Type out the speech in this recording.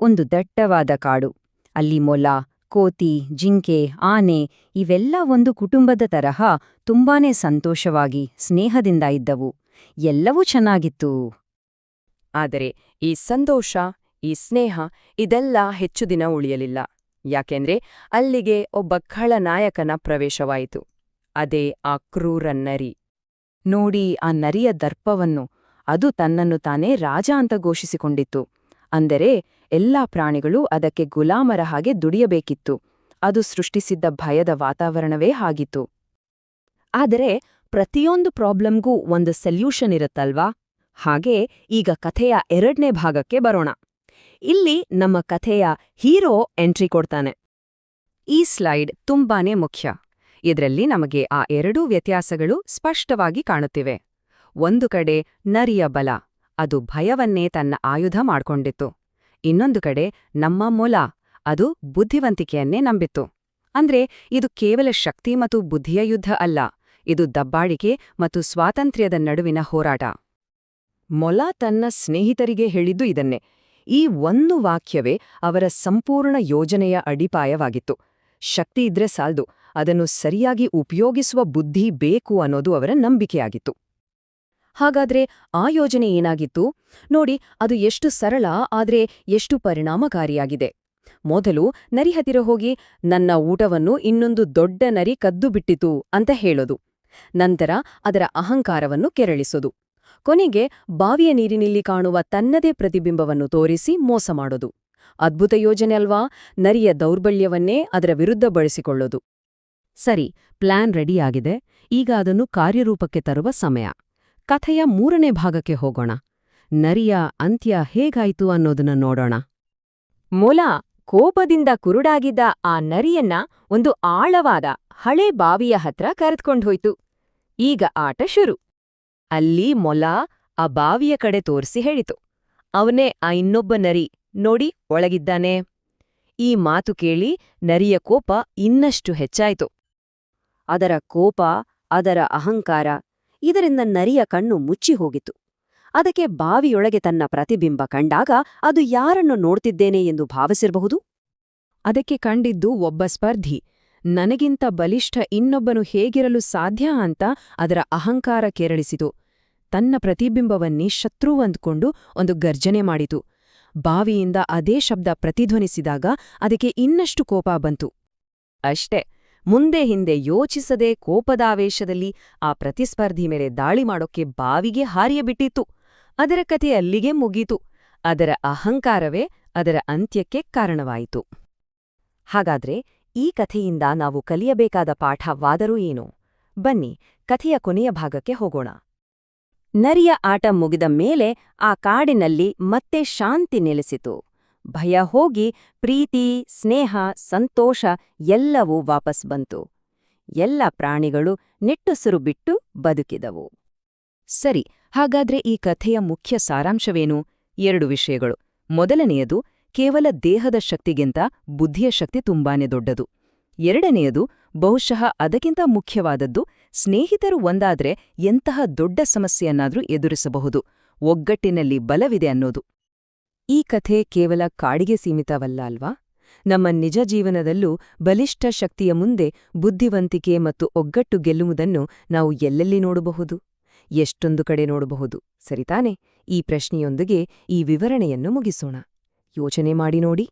ಒಂದು ದಟ್ಟವಾದ ಕಾಡು. ಅಲ್ಲಿ ಮೊಲ, ಕೋತಿ, ಜಿಂಕೆ, ಆನೆ ಇವೆಲ್ಲ ಒಂದು ಕುಟುಂಬದ ತರಹ ತುಂಬಾನೇ ಸಂತೋಷವಾಗಿ, ಸ್ನೇಹದಿಂದ ಇದ್ದವು. ಎಲ್ಲವೂ ಚೆನ್ನಾಗಿತ್ತು. ಆದರೆ ಈ ಸಂತೋಷ, ಈ ಸ್ನೇಹ ಇದೆಲ್ಲ ಹೆಚ್ಚು ದಿನ ಉಳಿಯಲಿಲ್ಲ. ಯಾಕೆಂದ್ರೆ ಅಲ್ಲಿಗೆ ಒಬ್ಬ ಖಳನಾಯಕನ ಪ್ರವೇಶವಾಯಿತು. ಅದೇ ಆ ಕ್ರೂರ ನರಿ. ನೋಡಿ ಆ ನರಿಯ ದರ್ಪವನ್ನು. ಅದು ತನ್ನನ್ನು ತಾನೇ ರಾಜ ಅಂತ ಘೋಷಿಸಿಕೊಂಡಿತ್ತು. ಅಂದರೆ ಎಲ್ಲಾ ಪ್ರಾಣಿಗಳು ಅದಕ್ಕೆ ಗುಲಾಮರ ಹಾಗೆ ದುಡಿಯಬೇಕಿತ್ತು. ಅದು ಸೃಷ್ಟಿಸಿದ್ದ ಭಯದ ವಾತಾವರಣವೇ ಆಗಿತ್ತು. ಆದರೆ ಪ್ರತಿಯೊಂದು ಪ್ರಾಬ್ಲಮ್ಗೂ ಒಂದು ಸೊಲ್ಯೂಷನ್ ಇರುತ್ತಲ್ವಾ? ಹಾಗೆ ಈಗ ಕಥೆಯ ಎರಡನೇ ಭಾಗಕ್ಕೆ ಬರೋಣ. ಇಲ್ಲಿ ನಮ್ಮ ಕಥೆಯ ಹೀರೋ ಎಂಟ್ರಿ ಕೊಡ್ತಾನೆ. ಈ ಸ್ಲೈಡ್ ತುಂಬಾನೇ ಮುಖ್ಯ. ಇದರಲ್ಲಿ ನಮಗೆ ಆ ಎರಡೂ ವ್ಯತ್ಯಾಸಗಳು ಸ್ಪಷ್ಟವಾಗಿ ಕಾಣುತ್ತಿವೆ. ಒಂದು ಕಡೆ ನರಿಯ ಬಲ, ಅದು ಭಯವನ್ನೇ ತನ್ನ ಆಯುಧ ಮಾಡ್ಕೊಂಡಿತ್ತು. ಇನ್ನೊಂದು ಕಡೆ ನಮ್ಮ ಮೊಲ, ಅದು ಬುದ್ಧಿವಂತಿಕೆಯನ್ನೇ ನಂಬಿತ್ತು. ಅಂದ್ರೆ ಇದು ಕೇವಲ ಶಕ್ತಿ ಮತ್ತು ಬುದ್ಧಿಯ ಯುದ್ಧ ಅಲ್ಲ, ಇದು ದಬ್ಬಾಳಿಕೆ ಮತ್ತು ಸ್ವಾತಂತ್ರ್ಯದ ನಡುವಿನ ಹೋರಾಟ. ಮೊಲ ತನ್ನ ಸ್ನೇಹಿತರಿಗೆ ಹೇಳಿದ್ದು ಇದನ್ನೇ. ಈ ಒಂದು ವಾಕ್ಯವೇ ಅವರ ಸಂಪೂರ್ಣ ಯೋಜನೆಯ ಅಡಿಪಾಯವಾಗಿತ್ತು. ಶಕ್ತಿ ಇದ್ರೆ ಸಾಲ್ದು, ಅದನ್ನು ಸರಿಯಾಗಿ ಉಪಯೋಗಿಸುವ ಬುದ್ಧಿ ಬೇಕು ಅನ್ನೋದು ಅವರ ನಂಬಿಕೆಯಾಗಿತ್ತು. ಹಾಗಾದ್ರೆ ಆ ಯೋಜನೆ ಏನಾಗಿತ್ತು? ನೋಡಿ, ಅದು ಎಷ್ಟು ಸರಳ, ಆದ್ರೆ ಎಷ್ಟು ಪರಿಣಾಮಕಾರಿಯಾಗಿದೆ. ಮೊದಲು ನರಿ ಹತ್ತಿರ ಹೋಗಿ, ನನ್ನ ಊಟವನ್ನು ಇನ್ನೊಂದು ದೊಡ್ಡ ನರಿ ಕದ್ದು ಬಿಟ್ಟಿತು ಅಂತ ಹೇಳೋದು. ನಂತರ ಅದರ ಅಹಂಕಾರವನ್ನು ಕೆರಳಿಸೋದು. ಕೊನೆಗೆ ಬಾವಿಯ ನೀರಿನಲ್ಲಿ ಕಾಣುವ ತನ್ನದೇ ಪ್ರತಿಬಿಂಬವನ್ನು ತೋರಿಸಿ ಮೋಸ ಮಾಡೋದು. ಅದ್ಭುತ ಯೋಜನೆ ಅಲ್ವಾ? ನರಿಯ ದೌರ್ಬಲ್ಯವನ್ನೇ ಅದರ ವಿರುದ್ಧ ಬಳಸಿಕೊಳ್ಳೋದು. ಸರಿ, ಪ್ಲಾನ್ ರೆಡಿಯಾಗಿದೆ ಈಗ ಅದನ್ನು ಕಾರ್ಯರೂಪಕ್ಕೆ ತರುವ ಸಮಯ. ಕಥೆಯ ಮೂರನೇ ಭಾಗಕ್ಕೆ ಹೋಗೋಣ. ನರಿಯ ಅಂತ್ಯ ಹೇಗಾಯಿತು ಅನ್ನೋದನ್ನ ನೋಡೋಣ. ಮೊಲ ಕೋಪದಿಂದ ಕುರುಡಾಗಿದ್ದ ಆ ನರಿಯನ್ನ ಒಂದು ಆಳವಾದ ಹಳೆ ಬಾವಿಯ ಹತ್ರ ಕರೆದ್ಕೊಂಡ್ಹೋಯ್ತು. ಈಗ ಆಟ ಶುರು. ಅಲ್ಲಿ ಮೊಲ ಆ ಬಾವಿಯ ಕಡೆ ತೋರಿಸಿ ಹೇಳಿತು. ಅವನೇ ಆ ಇನ್ನೊಬ್ಬ ನರಿ, ನೋಡಿ, ಒಳಗಿದ್ದಾನೆ. ಈ ಮಾತು ಕೇಳಿ ನರಿಯ ಕೋಪ ಇನ್ನಷ್ಟು ಹೆಚ್ಚಾಯಿತು. ಅದರ ಕೋಪ, ಅದರ ಅಹಂಕಾರ ಇದರಿಂದ ನರಿಯ ಕಣ್ಣು ಮುಚ್ಚಿ ಹೋಗಿತು ಅದಕ್ಕೆ ಬಾವಿಯೊಳಗೆ ತನ್ನ ಪ್ರತಿಬಿಂಬ ಕಂಡಾಗ ಅದು ಯಾರನ್ನು ನೋಡ್ತಿದ್ದೇನೆ ಎಂದು ಭಾವಿಸಿರಬಹುದು? ಅದಕ್ಕೆ ಕಂಡಿದ್ದು ಒಬ್ಬ ಸ್ಪರ್ಧಿ. ನನಗಿಂತ ಬಲಿಷ್ಠ ಇನ್ನೊಬ್ಬನು ಹೇಗಿರಲು ಸಾಧ್ಯ ಅಂತ ಅದರ ಅಹಂಕಾರ ಕೆರಳಿಸಿತು. ತನ್ನ ಪ್ರತಿಬಿಂಬವನ್ನೇ ಶತ್ರು ಅಂದ್ಕೊಂಡು ಒಂದು ಗರ್ಜನೆ ಮಾಡಿತು. ಬಾವಿಯಿಂದ ಅದೇ ಶಬ್ದ ಪ್ರತಿಧ್ವನಿಸಿದಾಗ ಅದಕ್ಕೆ ಇನ್ನಷ್ಟು ಕೋಪ ಬಂತು. ಅಷ್ಟೇ. ಮುಂದೆ ಹಿಂದೆ ಯೋಚಿಸದೆ ಕೋಪದಾವೇಶದಲ್ಲಿ ಆ ಪ್ರತಿಸ್ಪರ್ಧಿ ಮೇಲೆ ದಾಳಿ ಮಾಡೋಕ್ಕೆ ಬಾವಿಗೆ ಹಾರಿಯಬಿಟ್ಟಿತ್ತು ಅದರ ಕಥೆ ಅಲ್ಲಿಗೆ ಮುಗೀತು. ಅದರ ಅಹಂಕಾರವೇ ಅದರ ಅಂತ್ಯಕ್ಕೆ ಕಾರಣವಾಯಿತು. ಹಾಗಾದ್ರೆ ಈ ಕಥೆಯಿಂದ ನಾವು ಕಲಿಯಬೇಕಾದ ಪಾಠವಾದರೂ ಏನು? ಬನ್ನಿ, ಕಥೆಯ ಕೊನೆಯ ಭಾಗಕ್ಕೆ ಹೋಗೋಣ. ನರಿಯ ಆಟ ಮುಗಿದ ಮೇಲೆ ಆ ಕಾಡಿನಲ್ಲಿ ಮತ್ತೆ ಶಾಂತಿ ನೆಲೆಸಿತು. ಭಯ ಹೋಗಿ ಪ್ರೀತಿ, ಸ್ನೇಹ, ಸಂತೋಷ ಎಲ್ಲವೂ ವಾಪಸ್ ಬಂತು. ಎಲ್ಲ ಪ್ರಾಣಿಗಳು ನಿಟ್ಟುಸಿರು ಬಿಟ್ಟು ಬದುಕಿದವು. ಸರಿ, ಹಾಗಾದ್ರೆ ಈ ಕಥೆಯ ಮುಖ್ಯ ಸಾರಾಂಶವೇನು? ಎರಡು ವಿಷಯಗಳು. ಮೊದಲನೆಯದು, ಕೇವಲ ದೇಹದ ಶಕ್ತಿಗಿಂತ ಬುದ್ಧಿಯ ಶಕ್ತಿ ತುಂಬಾನೇ ದೊಡ್ಡದು. ಎರಡನೆಯದು, ಬಹುಶಃ ಅದಕ್ಕಿಂತ ಮುಖ್ಯವಾದದ್ದು, ಸ್ನೇಹಿತರು ಒಂದಾದ್ರೆ ಎಂತಹ ದೊಡ್ಡ ಸಮಸ್ಯೆಯನ್ನಾದ್ರೂ ಎದುರಿಸಬಹುದು. ಒಗ್ಗಟ್ಟಿನಲ್ಲಿ ಬಲವಿದೆ ಅನ್ನೋದು. ಈ ಕಥೆ ಕೇವಲ ಕಾಡಿಗೆ ಸೀಮಿತವಲ್ಲ ಅಲ್ವಾ? ನಮ್ಮ ನಿಜ ಜೀವನದಲ್ಲೂ ಬಲಿಷ್ಠ ಶಕ್ತಿಯ ಮುಂದೆ ಬುದ್ಧಿವಂತಿಕೆ ಮತ್ತು ಒಗ್ಗಟ್ಟು ಗೆಲ್ಲುವುದನ್ನು ನಾವು ಎಲ್ಲೆಲ್ಲಿ ನೋಡಬಹುದು? ಎಷ್ಟೊಂದು ಕಡೆ ನೋಡಬಹುದು, ಸರಿತಾನೆ? ಈ ಪ್ರಶ್ನೆಯೊಂದಿಗೆ ಈ ವಿವರಣೆಯನ್ನು ಮುಗಿಸೋಣ. ಯೋಚನೆ ಮಾಡಿ ನೋಡಿ.